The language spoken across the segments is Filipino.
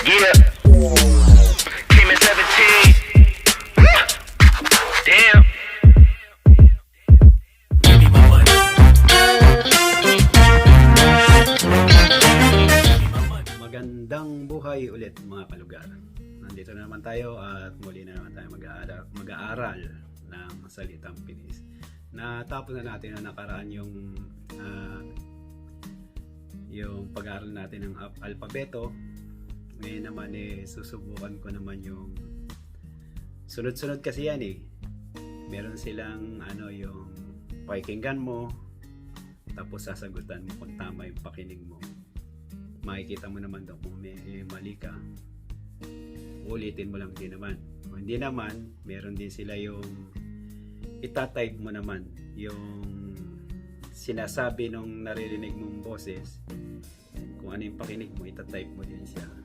Yeah. Came at 17. Damn. Magandang buhay ulit mga kalugar. Nandito na naman tayo at muli na naman tayo mag-aaral, mag-aaral ng salitang Pinis. Natapos na natin na nakaraan yung ah, yung pag-aaral natin ng al- alpabeto. Ngayon naman eh susubukan ko naman yung sunod-sunod kasi yan eh. Meron silang ano yung pakikinggan mo tapos sasagutan mo kung tama yung pakinig mo. Makikita mo naman daw kung may eh, mali ka. Ulitin mo lang din naman. Kung hindi naman meron din sila yung itatype mo naman. Yung sinasabi nung naririnig mong boses kung ano yung pakinig mo itatype mo din siya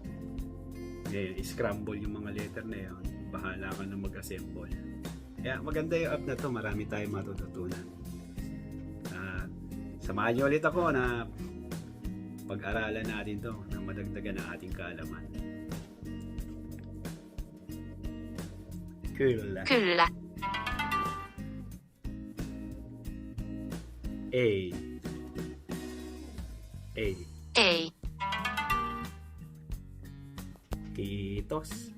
ngayon scramble yung mga letter na yun bahala ka na mag-assemble kaya maganda yung app na to marami tayong matututunan at samahan niyo ulit ako na pag-aralan natin to na madagdagan ang ating kaalaman. Kyllä. Kyllä. Ei. Ei. Ei. Kiitos.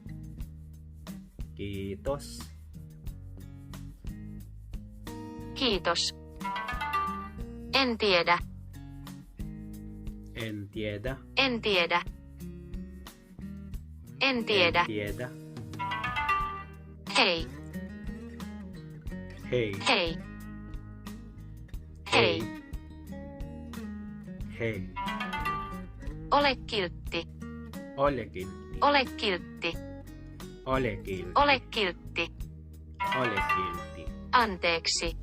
Kiitos. Kiitos. En tiedä. En tiedä. En tiedä. En tiedä. En tiedä. Hei. Hei. Hei. Hei. Hei. Ole kiltti. Ole kiltti. Ole kiltti. Ole kiltti. Ole kiltti. Ole kiltti. Anteeksi.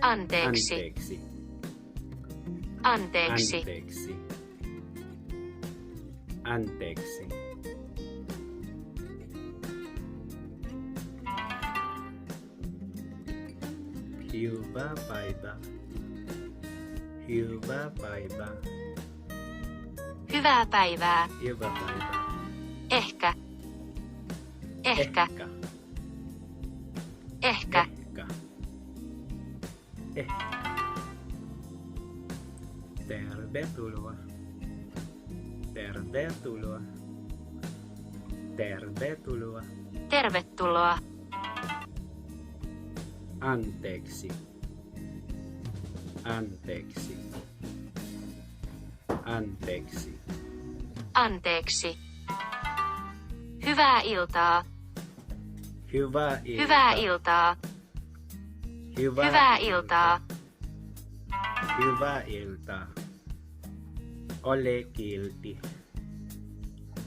Anteeksi. Anteeksi. Anteeksi. Anteeksi. Anteeksi. Hyvää päivää. Hyvää päivää. Hyvää päivää. Hyvää päivää. Ehkä. Ehkä. Ehkä. Ehkä. Ehkä. Ehkä. Tervetuloa. Tervetuloa. Tervetuloa. Tervetuloa. Anteeksi. Anteeksi. Anteeksi. Anteeksi. Hyvää iltaa. Hyvää iltaa. Hyvää iltaa. Hyvää, Hyvää iltaa. Hyvää iltaa. Ole kilti.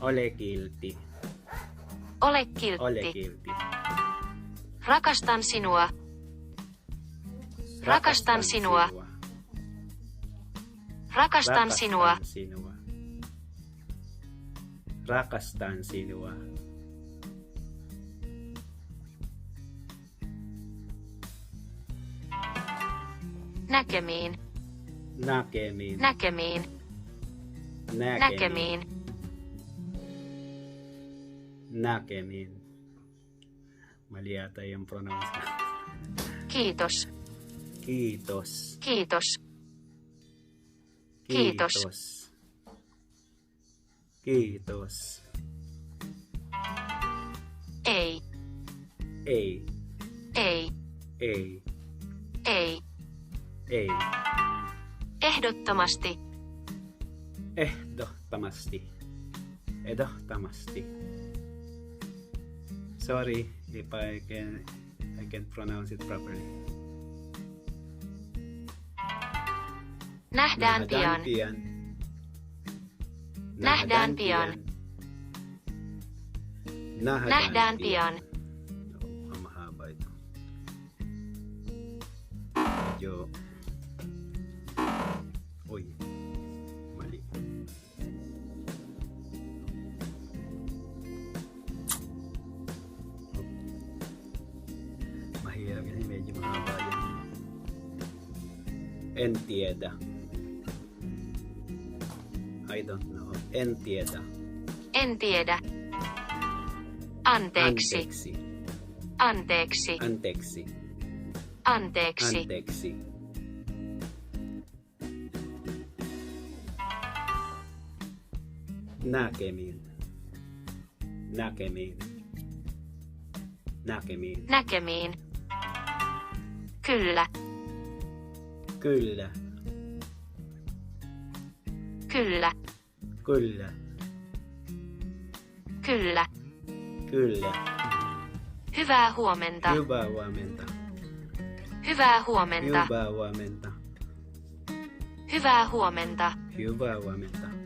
Ole kilti. Ole Ole kiltti. kilti. Rakastan sinua. Rakastan sinua. Rakastan sinua. sinua. Rakastan sinua. Näkemiin. Näkemiin. Näkemiin. Näkemiin. Näkemiin. Mali yata yung pronounce ko. Kiitos. Kiitos. Kiitos. Kiitos. Kiitos. Ei. Ei. Ei. Ei. Ei. Ei. Ehdottomasti. Ehdottomasti. Ehdottomasti. Sorry if I can I can pronounce it properly. Nähdään pian. Nähdään, Nähdään pian. Oo, mukhang mahaba ito. Medyo... Uy. Mali. Mahirap kasi medyo mahaba yan. Entieda. I know. Entieda. En tiedä. Anteeksi. Anteeksi. Anteeksi. Anteeksi. Anteeksi. Anteeksi. Näkemiin. Näkemiin. Näkemiin. Näkemiin. Kyllä. Kyllä. Kyllä. Kyllä. Kyllä. Kyllä. Hyvää huomenta. Hyvää huomenta. Hyvää huomenta. Hyvää huomenta. Hyvää huomenta. Hyvää huomenta.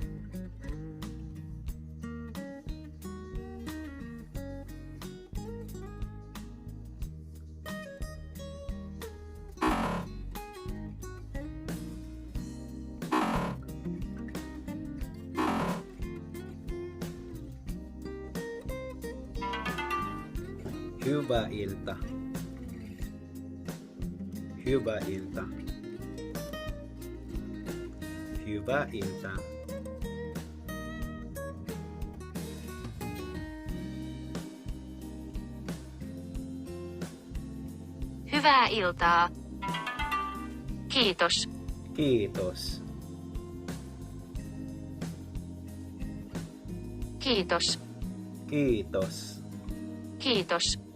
Hyvää ilta. Hyvää ilta. Hyvää iltaa. Hyvää iltaa. Kiitos. Kiitos. Kiitos. Kiitos. Kiitos.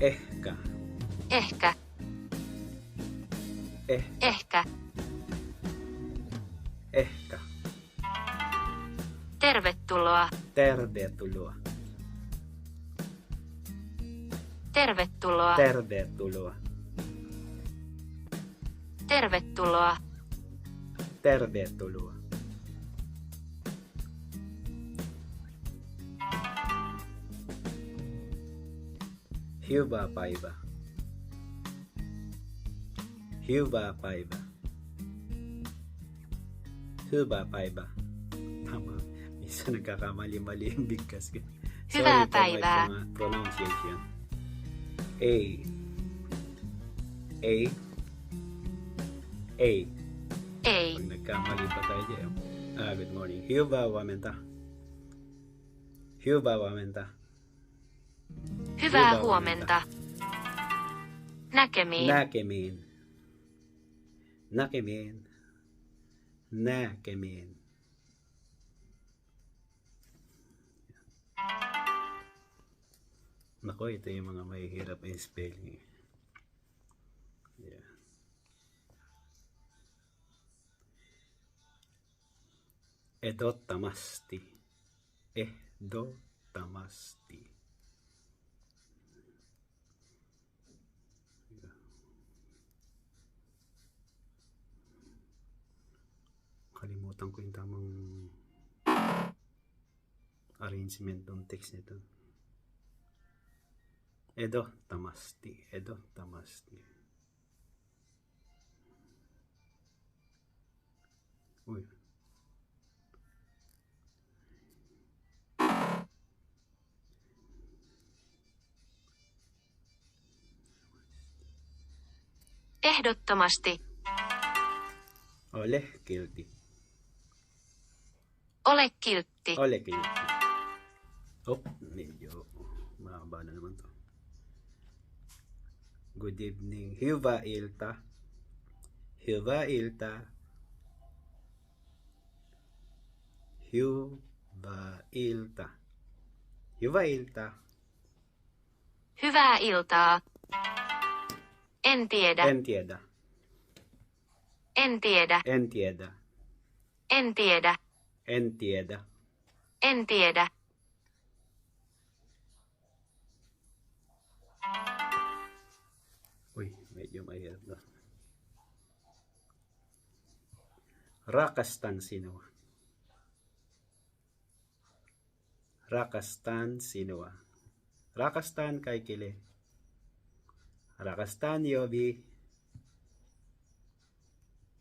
Ehkä. Ehkä. Ehkä. Eh, Ehkä. ehkä. Tervetuloa. Tervetuloa. Tervetuloa. Tervetuloa. Tervetuloa. Tervetuloa. Hyvää päivää. Hyvää päivää. Hyvää päivää. Tama. Minsan nagkakamali-mali yung bigkas ko. Hyvää Sorry for my pronunciation. A. A. A. Ei. Pag nagkamali pa tayo dyan. Ah, good morning. Hyvää huomenta. Hyvää huomenta. Hyvää Hyvää huomenta. Näkemiin. Näkemiin. Näkemiin. Näkemiin. Nako, ito yung mga mahihirap yung spelling. Yeah. Ehdottomasti. Ehdottomasti. Kalimutan ko yung tamang arrangement ng text nito. Edo tamasti. Edo tamasti. Uy. Ehdottomasti. Ole kilti. Ole kiltti. Ole kilti. Oh, medyo mahaba na naman to. Good evening. Hyvää ilta. Hyvää ilta. Hyvää ilta. Hyvää ilta. Hyvää iltaa. En tiedä. En tiedä. En tiedä. En tiedä. En tiedä. En tiedä. En tiedä. Uy, medyo mahirap na. Rakastan sinua. Rakastan sinua. Rakastan kaikille. Rakastan Jobi.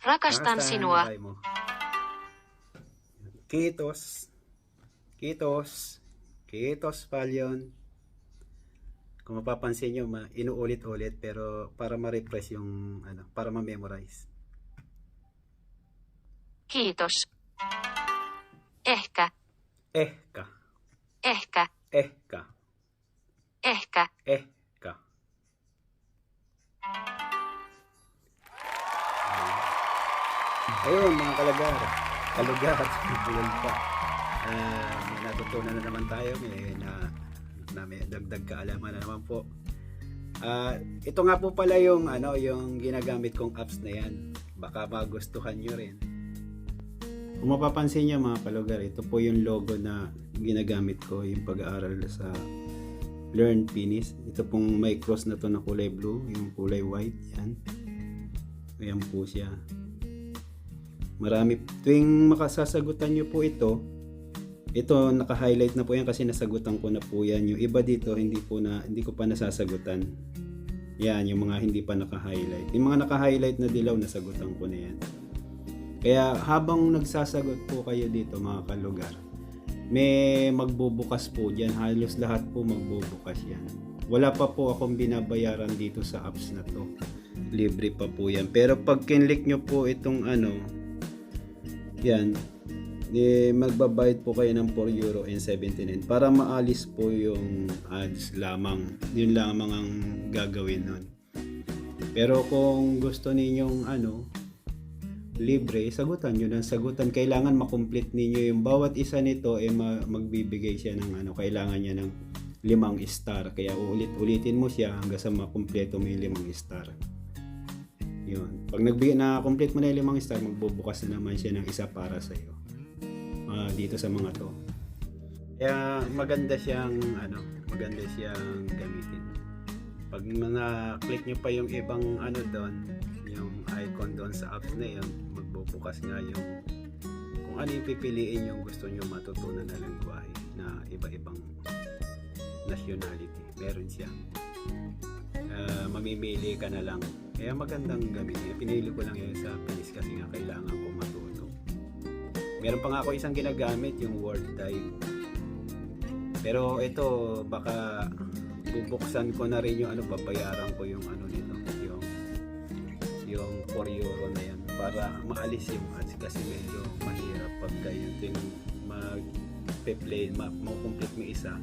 Rakastan sinua. Raimo. Kiitos. Kiitos. Kiitos paljon. Kung mapapansin nyo, ma- inuulit-ulit pero para ma-refresh yung ano, para ma-memorize. Kiitos. Ehkä, Ehka. ehkä, Ehka. ehkä. Ehka. Ayun, mga kalagar. Kalugar. Bulan pa. May natutunan na naman tayo. May na, na may dagdag kaalaman na naman po. Ah, ito nga po pala yung ano, yung ginagamit kong apps na yan. Baka magustuhan nyo rin. Kung mapapansin nyo mga kalugar, ito po yung logo na ginagamit ko yung pag-aaral sa Learn Finish. Ito pong may cross na to na kulay blue, yung kulay white, yan. Ayan po siya. Marami, tuwing makasasagutan nyo po ito, ito naka-highlight na po yan kasi nasagutan ko na po yan. Yung iba dito hindi po na hindi ko pa nasasagutan. Yan, yung mga hindi pa naka-highlight. Yung mga naka-highlight na dilaw nasagutan ko na yan. Kaya habang nagsasagot po kayo dito mga kalugar, may magbubukas po dyan. Halos lahat po magbubukas yan. Wala pa po akong binabayaran dito sa apps na to. Libre pa po yan. Pero pag kinlik nyo po itong ano, yan, eh, magbabayad po kayo ng 4 euro and 79 para maalis po yung ads lamang. Yun lamang ang gagawin nun. Pero kung gusto ninyong ano, libre, sagutan nyo ng sagutan. Kailangan makomplete ninyo yung bawat isa nito eh ma- magbibigay siya ng ano, kailangan niya ng limang star. Kaya ulit-ulitin mo siya hanggang sa makumpleto mo yung limang star. Yun. Pag nagbigay na complete mo na yung limang star, magbubukas na naman siya ng isa para sa iyo. dito sa mga to. Kaya maganda siyang ano, maganda siyang gamitin. Pag na-click nyo pa yung ibang ano doon, yung icon doon sa apps na yun, magbubukas nga yung kung ano yung pipiliin yung gusto nyo matutunan na lengguwahe na iba-ibang nationality. Meron siya. Ah, mamimili ka na lang. Kaya magandang gamitin. Pinili ko lang yun sa Pinis kasi nga kailangan ko matuto. Meron pa nga ako isang ginagamit, yung word type. Pero ito, baka bubuksan ko na rin yung ano, babayaran ko yung ano nito, yung yung 4 euro na yan para maalis yung ads kasi medyo mahirap pag ganyan din mag-play, ma- complete mo isa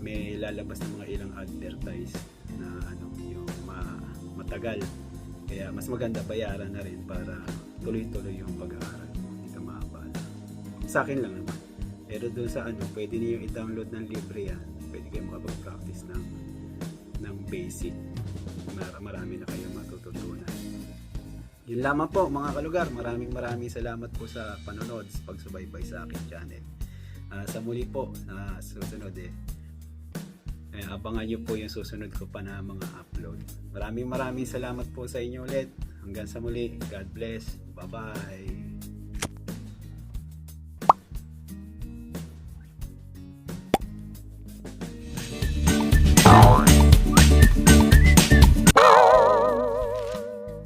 may lalabas ng mga ilang advertise na ano yung ma- matagal. Kaya mas maganda bayaran na rin para tuloy-tuloy yung pag-aaral mo. Hindi ka maabala. Sa akin lang naman. Pero doon sa ano pwede niyo i-download ng libre yan. Pwede kayo makapag-practice ng ng basic. Mar- marami na kayong matututunan. Yun lamang po mga kalugar. Maraming maraming salamat po sa panonood sa pagsubaybay sa aking channel. Ah, sa muli po na susunod eh eh, abangan nyo po yung susunod ko pa na mga upload. Maraming maraming salamat po sa inyo ulit. Hanggang sa muli. God bless. Bye-bye.